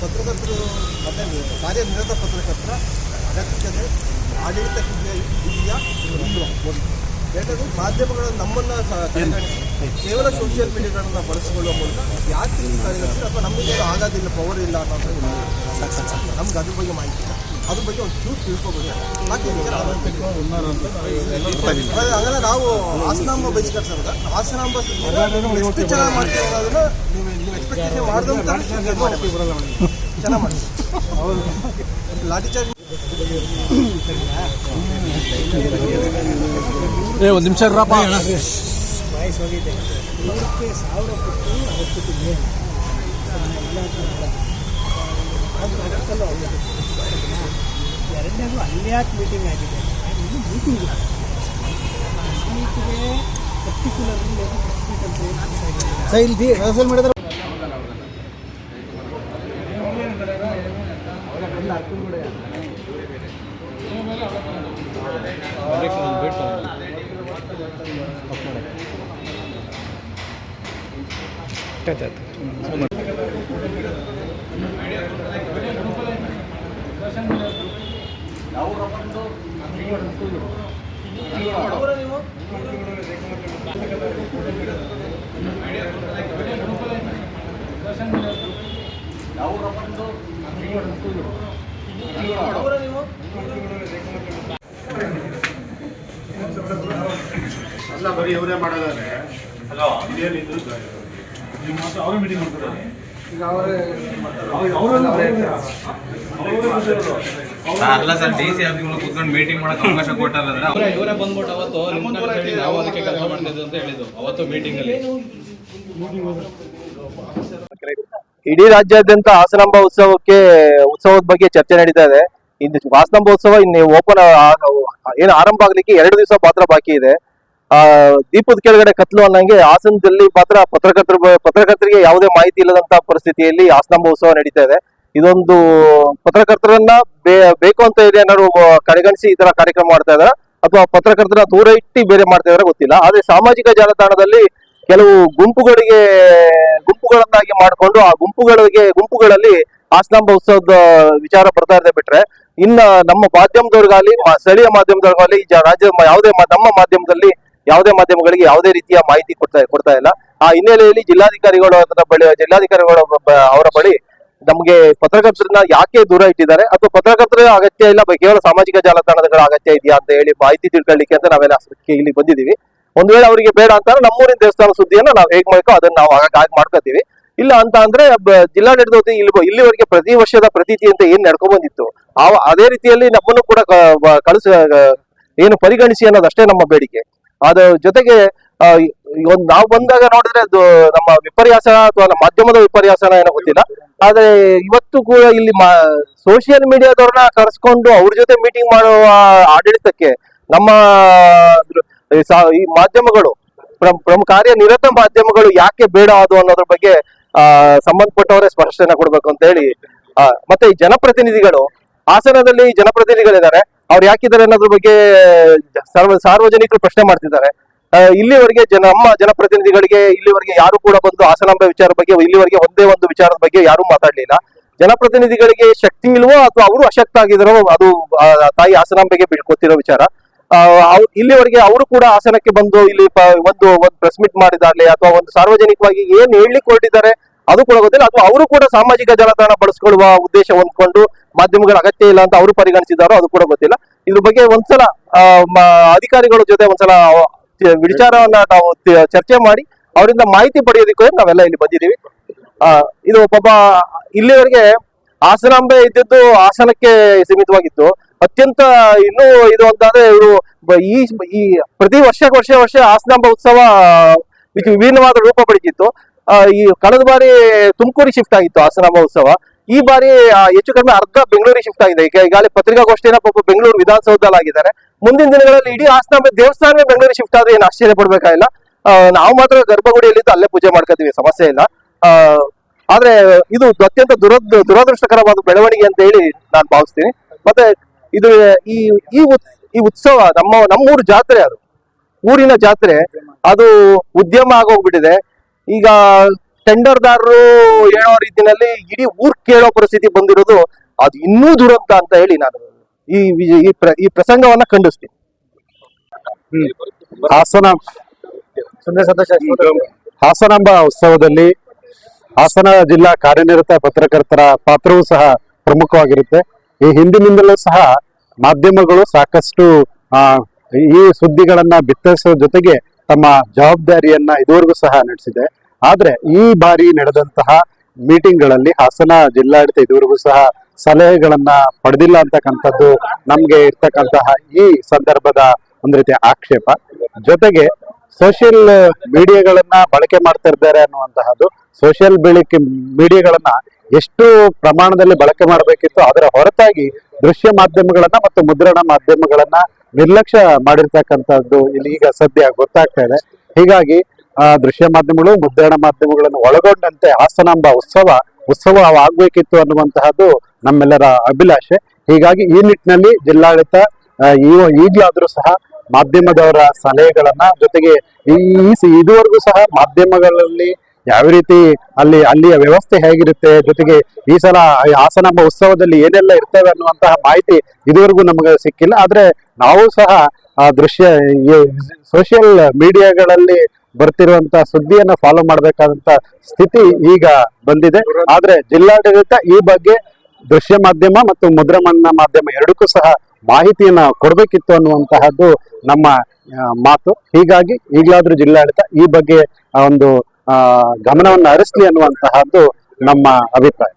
ಪತ್ರಕರ್ತರು ಮತ್ತೆ ಕಾರ್ಯನಿರತ ಪತ್ರಕರ್ತರ ಅಗತ್ಯತೆ ಆಡಳಿತ ಇಲ್ವಾ ಒಂದು ಮಾಧ್ಯಮಗಳು ನಮ್ಮನ್ನ ಸಹ ಕೇವಲ ಸೋಷಿಯಲ್ ಮೀಡಿಯಾಗಳನ್ನ ಬಳಸಿಕೊಳ್ಳುವ ಮೂಲಕ ಯಾಕೆ ಅಥವಾ ನಮಗೆ ಆಗೋದಿಲ್ಲ ಪವರ್ ಇಲ್ಲ ಅನ್ನೋದು ನಮ್ಗೆ ಅದ್ರ ಬಗ್ಗೆ ಮಾಹಿತಿ ಇಲ್ಲ. ಅದ್ರ ಬಗ್ಗೆ ಒಂದು ಚೂರು ಅದೇ ಹಂಗಲ್ಲ ನಾವು ಹಾಸನಾಂಬ ಬಯಸ್ಕೊಳ್ಸೋದ ಹಾಸನಾಂಬ ಎಷ್ಟು ಚೆನ್ನಾಗಿ ಮಾಡ್ತೀವಿ ಅನ್ನೋದನ್ನ ನೀವು ನೀವು ಎಕ್ಸ್ಪೆಕ್ಟೇಷನ್ ಮಾಡಿದಂತ ಚೆನ್ನಾಗಿ ಮಾಡಿ ಲಾಠಿ ಚಾರ್ಜ್ ಏ ಒಂದು ನಿಮಿಷ ಇರಪ್ಪ ವಾಯ್ಸ್ ಹೋಗಿದೆ ನೂರಕ್ಕೆ ಸಾವಿರ ಪಟ್ಟು ಅವತ್ತು ಮೇಲೆ ಅದು ಅದಕ್ಕಲ್ಲೂ ಹೌದು ಎರಡನೇದು ಅಲ್ಲಿ ಯಾಕೆ ಮೀಟಿಂಗ್ ಆಗಿದೆ. ಇಲ್ಲಿ ಮೀಟಿಂಗ್ ಇಲ್ಲ. ಮೀಟಿಗೆ ಪರ್ಟಿಕ್ಯುಲರ್ಲಿ ಮೀಟ್ ಮಾಡಿದ್ರೆ? ಇದೆ ಮಾಡಿದ್ರೆ ಅಲ್ಲ ಬರೀ ಇವರೇ ಮಾಡೋದಾದ್ರೆ ಇದೇನಿದ್ರು ಅಲ್ಲ ಸರ್ ಡಿ ಸಿ ಆಫೀಸ್ ಕುತ್ಕೊಂಡು ಮೀಟಿಂಗ್ ಮಾಡಕ್ ಅವಕಾಶ ಕೊಟ್ಟಾರಂದ್ರೆ ಇವರೇ ಬಂದ್ಬಿಟ್ಟು ಅವತ್ತು ನಿಮ್ಮ ಕಡೆ ನಾವು ಅದಕ್ಕೆ ಕೆಲಸ ಮಾಡ್ತಿದ್ದು ಅಂತ ಹೇಳಿದ್ದು ಅವತ್ತು ಮೀಟಿಂಗ್ ಅಲ್ಲಿ. ಇಡೀ ರಾಜ್ಯಾದ್ಯಂತ ಹಾಸನಾಂಬ ಉತ್ಸವಕ್ಕೆ, ಉತ್ಸವದ ಬಗ್ಗೆ ಚರ್ಚೆ ನಡೀತಾ ಇದೆ. ಇನ್ನು ಹಾಸನಾಂಬ ಉತ್ಸವ ಇನ್ನು ಓಪನ್ ಏನು ಆರಂಭ ಆಗ್ಲಿಕ್ಕೆ ಎರಡು ದಿವಸ ಮಾತ್ರ ಬಾಕಿ ಇದೆ. ಆ, ದೀಪದ ಕೆಳಗಡೆ ಕತ್ಲು ಅನ್ನಂಗೆ ಹಾಸನದಲ್ಲಿ ಮಾತ್ರ ಪತ್ರಕರ್ತರ ಪತ್ರಕರ್ತರಿಗೆ ಯಾವುದೇ ಮಾಹಿತಿ ಇಲ್ಲದಂತ ಪರಿಸ್ಥಿತಿಯಲ್ಲಿ ಹಾಸನಾಂಬ ಉತ್ಸವ ನಡೀತಾ ಇದೆ. ಇದೊಂದು ಪತ್ರಕರ್ತರನ್ನ ಬೇಕು ಅಂತ ಏನಾದ್ರು ಕಡೆಗಣಿಸಿ ಈ ತರ ಕಾರ್ಯಕ್ರಮ ಮಾಡ್ತಾ ಇದಾರೆ. ಅಥವಾ ಪತ್ರಕರ್ತರ ದೂರ ಇಟ್ಟು ಬೇರೆ ಮಾಡ್ತಾ ಇದಾರೆ ಗೊತ್ತಿಲ್ಲ. ಆದ್ರೆ ಸಾಮಾಜಿಕ ಜಾಲತಾಣದಲ್ಲಿ ಕೆಲವು ಗುಂಪುಗಳಿಗೆ, ಗುಂಪುಗಳನ್ನಾಗಿ ಮಾಡಿಕೊಂಡು ಆ ಗುಂಪುಗಳಿಗೆ, ಗುಂಪುಗಳಲ್ಲಿ ಹಾಸನಾಂಬ ಉತ್ಸವದ ವಿಚಾರ ಬರ್ತಾ ಇದೆ ಬಿಟ್ರೆ, ಇನ್ನ ನಮ್ಮ ಮಾಧ್ಯಮದವ್ರಿಗಾಗಲಿ ಸ್ಥಳೀಯ ಮಾಧ್ಯಮದವ್ರಿಗಾಗಲಿ ರಾಜ್ಯ ಯಾವುದೇ ನಮ್ಮ ಮಾಧ್ಯಮದಲ್ಲಿ ಯಾವುದೇ ಮಾಧ್ಯಮಗಳಿಗೆ ಯಾವುದೇ ರೀತಿಯ ಮಾಹಿತಿ ಕೊಡ್ತಾ ಕೊಡ್ತಾ ಇಲ್ಲ. ಆ ಹಿನ್ನೆಲೆಯಲ್ಲಿ ಜಿಲ್ಲಾಧಿಕಾರಿಗಳು ಬಳಿ, ಜಿಲ್ಲಾಧಿಕಾರಿಗಳ ಅವರ ಬಳಿ ನಮಗೆ ಪತ್ರಕರ್ತರನ್ನ ಯಾಕೆ ದೂರ ಇಟ್ಟಿದ್ದಾರೆ? ಅಥವಾ ಪತ್ರಕರ್ತರ ಅಗತ್ಯ ಇಲ್ಲ, ಕೇವಲ ಸಾಮಾಜಿಕ ಜಾಲತಾಣಗಳ ಅಗತ್ಯ ಇದೆಯಾ ಅಂತ ಹೇಳಿ ಮಾಹಿತಿ ತಿಳ್ಕೊಳ್ಳಿಕ್ಕೆ ಅಂತ ನಾವೆಲ್ಲ ಇಲ್ಲಿ ಬಂದಿದ್ದೀವಿ. ಒಂದ್ ವೇಳೆ ಅವರಿಗೆ ಬೇಡ ಅಂತಂದ್ರೆ ನಮ್ಮೂರಿನ ದೇವಸ್ಥಾನ ಸುದ್ದಿಯನ್ನು ನಾವು ಹೇಗ್ ಮಾಡ್ಕೋ ಅದನ್ನ ನಾವು ಹಾಗೆ ಹಾಗೆ ಮಾಡ್ಕೋತೀವಿ. ಇಲ್ಲ ಅಂತ ಅಂದ್ರೆ ಜಿಲ್ಲಾಡಳಿತ ಇಲ್ಲಿ ಇಲ್ಲಿವರೆಗೆ ಪ್ರತಿ ವರ್ಷದ ಪ್ರತೀತಿ ಅಂತ ಏನ್ ನಡ್ಕೊಂಡ್ ಬಂದಿತ್ತು. ಆ ಅದೇ ರೀತಿಯಲ್ಲಿ ನಮ್ಮನ್ನು ಕೂಡ ಕಳಿಸ ಏನು ಪರಿಗಣಿಸಿ ಅನ್ನೋದಷ್ಟೇ ನಮ್ಮ ಬೇಡಿಕೆ. ಅದ್ರ ಜೊತೆಗೆ ಒಂದು ನಾವು ಬಂದಾಗ ನೋಡಿದ್ರೆ ಅದು ನಮ್ಮ ವಿಪರ್ಯಾಸ ಅಥವಾ ನಮ್ಮ ಮಾಧ್ಯಮದ ವಿಪರ್ಯಾಸನ ಏನೋ ಗೊತ್ತಿಲ್ಲ. ಆದ್ರೆ ಇವತ್ತು ಕೂಡ ಇಲ್ಲಿ ಸೋಷಿಯಲ್ ಮೀಡಿಯಾದವ್ರನ್ನ ಕರೆಸ್ಕೊಂಡು ಅವ್ರ ಜೊತೆ ಮೀಟಿಂಗ್ ಮಾಡುವ ಆಡಳಿತಕ್ಕೆ ನಮ್ಮ ಈ ಮಾಧ್ಯಮಗಳು, ಪ್ರಮ ಕಾರ್ಯ ಕಾರ್ಯನಿರತ ಮಾಧ್ಯಮಗಳು ಯಾಕೆ ಬೇಡ ಅದು ಅನ್ನೋದ್ರ ಬಗ್ಗೆ, ಆ, ಸಂಬಂಧಪಟ್ಟವರೇ ಸ್ಪಷ್ಟನೆ ಕೊಡ್ಬೇಕು ಅಂತ ಹೇಳಿ ಮತ್ತೆ ಈ ಜನಪ್ರತಿನಿಧಿಗಳು, ಹಾಸನದಲ್ಲಿ ಜನಪ್ರತಿನಿಧಿಗಳಿದ್ದಾರೆ. ಅವ್ರು ಯಾಕಿದ್ದಾರೆ ಅನ್ನೋದ್ರ ಬಗ್ಗೆ, ಸರ್ವ, ಸಾರ್ವಜನಿಕರು ಪ್ರಶ್ನೆ ಮಾಡ್ತಿದ್ದಾರೆ. ಇಲ್ಲಿವರೆಗೆ ಜನ, ನಮ್ಮ ಜನಪ್ರತಿನಿಧಿಗಳಿಗೆ, ಇಲ್ಲಿವರೆಗೆ ಯಾರು ಕೂಡ ಬಂದು ಹಾಸನಾಂಬೆ ವಿಚಾರ ಬಗ್ಗೆ, ಇಲ್ಲಿವರೆಗೆ ಒಂದೇ ಒಂದು ವಿಚಾರದ ಬಗ್ಗೆ ಯಾರು ಮಾತಾಡ್ಲಿಲ್ಲ. ಜನಪ್ರತಿನಿಧಿಗಳಿಗೆ ಶಕ್ತಿ ಇಲ್ವೋ ಅಥವಾ ಅವರು ಅಶಕ್ತ ಆಗಿದಾರೋ ಅದು ತಾಯಿ ಹಾಸನಾಂಬೆಗೆ ಬಿಡ್ಕೊತ್ತಿರೋ ವಿಚಾರ. ಇಲ್ಲಿವರೆಗೆ ಅವರು ಕೂಡ ಹಾಸನಕ್ಕೆ ಬಂದು ಇಲ್ಲಿ ಒಂದು ಒಂದು ಪ್ರೆಸ್ ಮೀಟ್ ಮಾಡಿದಾಗ್ಲಿ ಅಥವಾ ಒಂದು ಸಾರ್ವಜನಿಕವಾಗಿ ಏನ್ ಹೇಳಲಿಕ್ಕೆ ಅದು ಕೂಡ ಗೊತ್ತಿಲ್ಲ. ಅಥವಾ ಅವರು ಕೂಡ ಸಾಮಾಜಿಕ ಜಾಲತಾಣ ಬಳಸ್ಕೊಳ್ಳುವ ಉದ್ದೇಶ ಹೊಂದ್ಕೊಂಡು ಮಾಧ್ಯಮಗಳ ಅಗತ್ಯ ಇಲ್ಲ ಅಂತ ಅವರು ಪರಿಗಣಿಸಿದಾರೋ ಅದು ಕೂಡ ಗೊತ್ತಿಲ್ಲ. ಇದ್ರ ಬಗ್ಗೆ ಒಂದ್ಸಲ ಅಧಿಕಾರಿಗಳ ಜೊತೆ ಒಂದ್ಸಲ ವಿಚಾರವನ್ನ ನಾವು ಚರ್ಚೆ ಮಾಡಿ, ಅವರಿಂದ ಮಾಹಿತಿ ಪಡೆಯೋದಕ್ಕೆ ನಾವೆಲ್ಲ ಇಲ್ಲಿ ಬಂದಿದ್ದೀವಿ. ಇದು ಪಾಪ, ಇಲ್ಲಿವರೆಗೆ ಹಾಸನಾಂಬೆ ಇದ್ದದ್ದು ಹಾಸನಕ್ಕೆ ಸೀಮಿತವಾಗಿತ್ತು. ಅತ್ಯಂತ ಇನ್ನೂ ಇದು ಅಂತಂದ್ರೆ ಇವರು ಈ ಈ ಪ್ರತಿ ವರ್ಷ ವರ್ಷ ವರ್ಷ ಹಾಸನಾಂಬ ಉತ್ಸವ ವಿಭಿನ್ನವಾದ ರೂಪ ಪಡೆದಿತ್ತು. ಈ ಕಳೆದ ಬಾರಿ ತುಮಕೂರಿಗೆ ಶಿಫ್ಟ್ ಆಗಿತ್ತು ಹಾಸನಾಂಬ ಉತ್ಸವ. ಈ ಬಾರಿ ಹೆಚ್ಚು ಕಡಿಮೆ ಅರ್ಧ ಬೆಂಗಳೂರಿಗೆ ಶಿಫ್ಟ್ ಆಗಿದೆ. ಈಗ ಈಗಾಗಲೇ ಪತ್ರಿಕಾಗೋಷ್ಠಿನ ಪಾಪ ಬೆಂಗಳೂರು ವಿಧಾನಸೌಧದಲ್ಲಿ ಆಗಿದ್ದಾರೆ ಮುಂದಿನ ದಿನಗಳಲ್ಲಿ ಇಡೀ ಹಾಸನಾಂಬ ದೇವಸ್ಥಾನವೇ ಬೆಂಗಳೂರಿಗೆ ಶಿಫ್ಟ್ ಆದ್ರೆ ಏನು ಆಶ್ಚರ್ಯ ಪಡ್ಬೇಕಾಗಿಲ್ಲ. ನಾವು ಮಾತ್ರ ಗರ್ಭಗುಡಿಯಲ್ಲಿದ್ದು ಅಲ್ಲೇ ಪೂಜೆ ಮಾಡ್ಕೋತೀವಿ, ಸಮಸ್ಯೆ ಇಲ್ಲ. ಆದ್ರೆ ಇದು ಅತ್ಯಂತ ದುರದ್ ದುರದೃಷ್ಟಕರವಾದ ಬೆಳವಣಿಗೆ ಅಂತ ಹೇಳಿ ನಾನು ಭಾವಿಸ್ತೀನಿ. ಮತ್ತೆ ಇದು ಈ ಈ ಉತ್- ಈ ಉತ್ಸವ ನಮ್ಮ ನಮ್ಮೂರು ಜಾತ್ರೆ ಅದು. ಊರಿನ ಜಾತ್ರೆ. ಅದು ಉದ್ಯಮ ಆಗೋಗ್ಬಿಟ್ಟಿದೆ. ಈಗ ಟೆಂಡರ್ದಾರರು ಹೇಳೋ ರೀತಿಯಲ್ಲಿ ಇಡೀ ಊರ್ ಕೇಳೋ ಪರಿಸ್ಥಿತಿ ಬಂದಿರೋದು ಅದು ಇನ್ನೂ ದುರಂತ ಅಂತ ಹೇಳಿ ನಾನು ಈ ವಿ- ಈ ಪ್ರ- ಈ ಪ್ರಸಂಗವನ್ನ ಖಂಡಿಸ್ತೀನಿ. ಹಾಸನ ಹಾಸನಾಂಬ ಉತ್ಸವದಲ್ಲಿ ಹಾಸನ ಜಿಲ್ಲಾ ಕಾರ್ಯನಿರತ ಪತ್ರಕರ್ತರ ಪಾತ್ರವೂ ಸಹ ಪ್ರಮುಖವಾಗಿರುತ್ತೆ. ಈ ಹಿಂದಿನಿಂದಲೂ ಸಹ ಮಾಧ್ಯಮಗಳು ಸಾಕಷ್ಟು ಈ ಸುದ್ದಿಗಳನ್ನ ಬಿತ್ತರಿಸೋ ಜೊತೆಗೆ ತಮ್ಮ ಜವಾಬ್ದಾರಿಯನ್ನ ಇದುವರೆಗೂ ಸಹ ನಡೆಸಿದೆ. ಆದ್ರೆ ಈ ಬಾರಿ ನಡೆದಂತಹ ಮೀಟಿಂಗ್ಗಳಲ್ಲಿ ಹಾಸನ ಜಿಲ್ಲಾಡಳಿತ ಇದುವರೆಗೂ ಸಹ ಸಲಹೆಗಳನ್ನ ಪಡೆದಿಲ್ಲ ಅಂತಕ್ಕಂಥದ್ದು ನಮ್ಗೆ ಇರ್ತಕ್ಕಂತಹ ಈ ಸಂದರ್ಭದ ಒಂದು ರೀತಿಯ ಆಕ್ಷೇಪ. ಜೊತೆಗೆ ಸೋಷಿಯಲ್ ಮೀಡಿಯಾಗಳನ್ನ ಬಳಕೆ ಮಾಡ್ತಾ ಇದ್ದಾರೆ ಅನ್ನುವಂತಹದ್ದು ಸೋಷಿಯಲ್ ಬೆಳಕೆ ಮೀಡಿಯಾಗಳನ್ನ ಎಷ್ಟು ಪ್ರಮಾಣದಲ್ಲಿ ಬಳಕೆ ಮಾಡಬೇಕಿತ್ತು ಅದರ ಹೊರತಾಗಿ ದೃಶ್ಯ ಮಾಧ್ಯಮಗಳನ್ನ ಮತ್ತು ಮುದ್ರಣ ಮಾಧ್ಯಮಗಳನ್ನ ನಿರ್ಲಕ್ಷ್ಯ ಮಾಡಿರ್ತಕ್ಕಂಥದ್ದು ಇಲ್ಲಿ ಈಗ ಸದ್ಯ ಗೊತ್ತಾಗ್ತಾ ಇದೆ. ಹೀಗಾಗಿ ದೃಶ್ಯ ಮಾಧ್ಯಮಗಳು, ಮುದ್ರಣ ಮಾಧ್ಯಮಗಳನ್ನು ಒಳಗೊಂಡಂತೆ ಹಾಸನಾಂಬ ಉತ್ಸವ ಉತ್ಸವ ಆಗ್ಬೇಕಿತ್ತು ಅನ್ನುವಂತಹದ್ದು ನಮ್ಮೆಲ್ಲರ ಅಭಿಲಾಷೆ. ಹೀಗಾಗಿ ಈ ನಿಟ್ಟಿನಲ್ಲಿ ಜಿಲ್ಲಾಡಳಿತ ಈಗಲಾದ್ರೂ ಸಹ ಮಾಧ್ಯಮದವರ ಸಲಹೆಗಳನ್ನ ಜೊತೆಗೆ ಈ- ಇದುವರೆಗೂ ಸಹ ಮಾಧ್ಯಮಗಳಲ್ಲಿ ಯಾವ ರೀತಿ ಅಲ್ಲಿ ಅಲ್ಲಿಯ ವ್ಯವಸ್ಥೆ ಹೇಗಿರುತ್ತೆ, ಜೊತೆಗೆ ಈ ಸಲ ಹಾಸನಾಂಬ ಉತ್ಸವದಲ್ಲಿ ಏನೆಲ್ಲ ಇರ್ತವೆ ಅನ್ನುವಂತಹ ಮಾಹಿತಿ ಇದುವರೆಗೂ ನಮಗೆ ಸಿಕ್ಕಿಲ್ಲ. ಆದ್ರೆ ನಾವು ಸಹ ಆ ದೃಶ್ಯ ಸೋಷಿಯಲ್ ಮೀಡಿಯಾಗಳಲ್ಲಿ ಬರ್ತಿರುವಂತ ಸುದ್ದಿಯನ್ನ ಫಾಲೋ ಮಾಡಬೇಕಾದಂತ ಸ್ಥಿತಿ ಈಗ ಬಂದಿದೆ. ಆದ್ರೆ ಜಿಲ್ಲಾಡಳಿತ ಈ ಬಗ್ಗೆ ದೃಶ್ಯ ಮಾಧ್ಯಮ ಮತ್ತು ಮುದ್ರಣ ಮಾಧ್ಯಮ ಎರಡಕ್ಕೂ ಸಹ ಮಾಹಿತಿಯನ್ನ ಕೊಡಬೇಕಿತ್ತು ಅನ್ನುವಂತಹದ್ದು ನಮ್ಮ ಮಾತು. ಹೀಗಾಗಿ ಈಗಲಾದ್ರೂ ಜಿಲ್ಲಾಡಳಿತ ಈ ಬಗ್ಗೆ ಒಂದು ಆ, ಗಮನವನ್ನು ಹರಿಸಲಿ ಅನ್ನುವಂತಹದ್ದು ನಮ್ಮ ಅಭಿಪ್ರಾಯ.